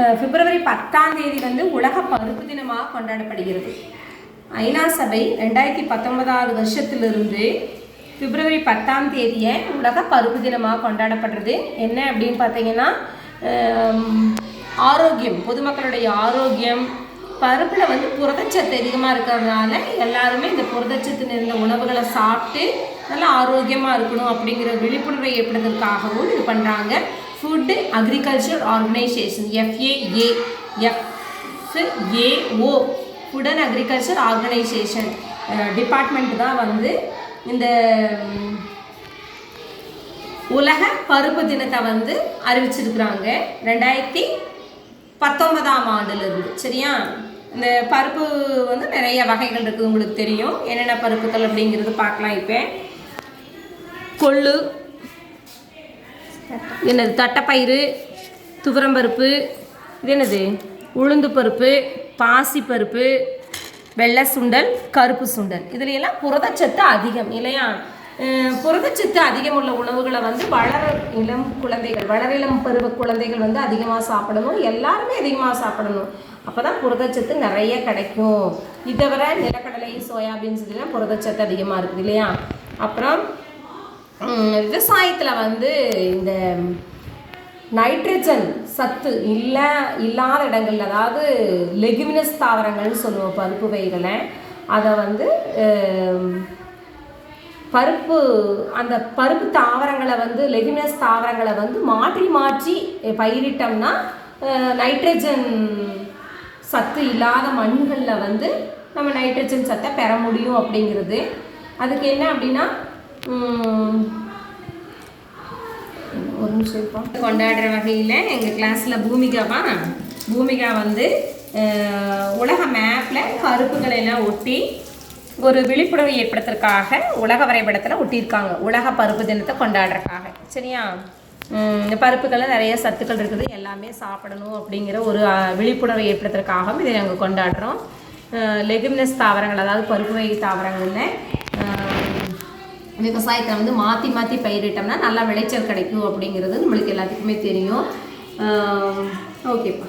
அஹ் பிப்ரவரி பத்தாம் தேதி வந்து உலக பருப்பு தினமாக கொண்டாடப்படுகிறது. ஐநா சபை ரெண்டாயிரத்தி பத்தொன்பதாவது வருஷத்திலிருந்து பிப்ரவரி பத்தாம் தேதியை உலக பருப்பு தினமாக கொண்டாடப்படுறது. என்ன அப்படின்னு பார்த்தீங்கன்னா ஆரோக்கியம் பொதுமக்களுடைய ஆரோக்கியம். பருப்பில் வந்து புரதச்சத்து அதிகமாக இருக்கிறதுனால எல்லாருமே இந்த புரதச்சத்து நிறைந்த உணவுகளை சாப்பிட்டு நல்லா ஆரோக்கியமாக இருக்கணும் அப்படிங்கிற விழிப்புணர்வை ஏற்படுவதற்காகவும் இது பண்ணுறாங்க food agriculture organisation FAA FAO food and agriculture organisation department தான் வந்து இந்த உலக பருப்பு தினத்தை வந்து அறிவிச்சிருக்கிறாங்க. ரெண்டாயிரத்தி பத்தொன்பதாம் ஆண்டுலேருந்து சரியா? இந்த பருப்பு வந்து நிறைய வகைகள் இருக்குது உங்களுக்கு தெரியும். என்னென்ன பருப்புகள் அப்படிங்கிறது பார்க்கலாம் இப்போ. கொள்ளு என்னது தட்டைப்பயிறு துவரம்பருப்பு இது என்னது? உளுந்து பருப்பு பாசி பருப்பு வெள்ளை சுண்டல் கருப்பு சுண்டல். இதில் எல்லாம் புரதச்சத்து அதிகம் இல்லையா? புரதச்சத்து அதிகம் உள்ள உணவுகளை வந்து வளர இளம் குழந்தைகள் வளர இளம் பருவ குழந்தைகள் வந்து அதிகமாக சாப்பிடணும். எல்லாருமே அதிகமாக சாப்பிடணும். அப்போ தான் புரதச்சத்து நிறைய கிடைக்கும். இதை வர நிலக்கடலை சோயாபீன்ஸ் இதெல்லாம் புரதச்சத்து அதிகமாக இருக்குது இல்லையா? அப்புறம் விவசாயத்தில் வந்து இந்த நைட்ரஜன் சத்து இல்லை இல்லாத இடங்கள்ல அதாவது லெகுமினஸ் தாவரங்கள்னு சொல்லுவோம் பருப்பு வகைகளை. அதை வந்து பருப்பு அந்த பருப்பு தாவரங்களை வந்து லெகுமினஸ் தாவரங்களை வந்து மாற்றி மாற்றி பயிரிட்டோம்னா நைட்ரஜன் சத்து இல்லாத மண்களில் வந்து நம்ம நைட்ரஜன் சத்தை பெற முடியும் அப்படிங்கிறது. அதுக்கு என்ன அப்படின்னா ஒரு நிமிஷம் கொண்டாடுற வகையில் எங்கள் கிளாஸில் பூமிகாவா? பூமிகா வந்து உலக மேப்பில் கருப்புகளை எல்லாம் ஒட்டி ஒரு விழிப்புணர்வு ஏற்படுத்துறதுக்காக உலக வரைபடத்தில் ஒட்டியிருக்காங்க. உலக பருப்பு தினத்தை கொண்டாடுறதுக்காக. சரியா? இந்த பருப்புகளில் நிறைய சத்துக்கள் இருக்குது. எல்லாமே சாப்பிடணும் அப்படிங்கிற ஒரு விழிப்புணர்வு விழிப்புணர்வை ஏற்படுத்துறதுக்காகவும் இதை நாங்கள் கொண்டாடுறோம். லெகுமினஸ் தாவரங்கள் அதாவது பருப்பு வகை தாவரங்களில் விவசாயத்தை வந்து மாற்றி மாற்றி பயிரிட்டோம்னா நல்லா விளைச்சல் கிடைக்கும் அப்படிங்கிறது நம்மளுக்கு எல்லாத்துக்குமே தெரியும். ஓகேப்பா.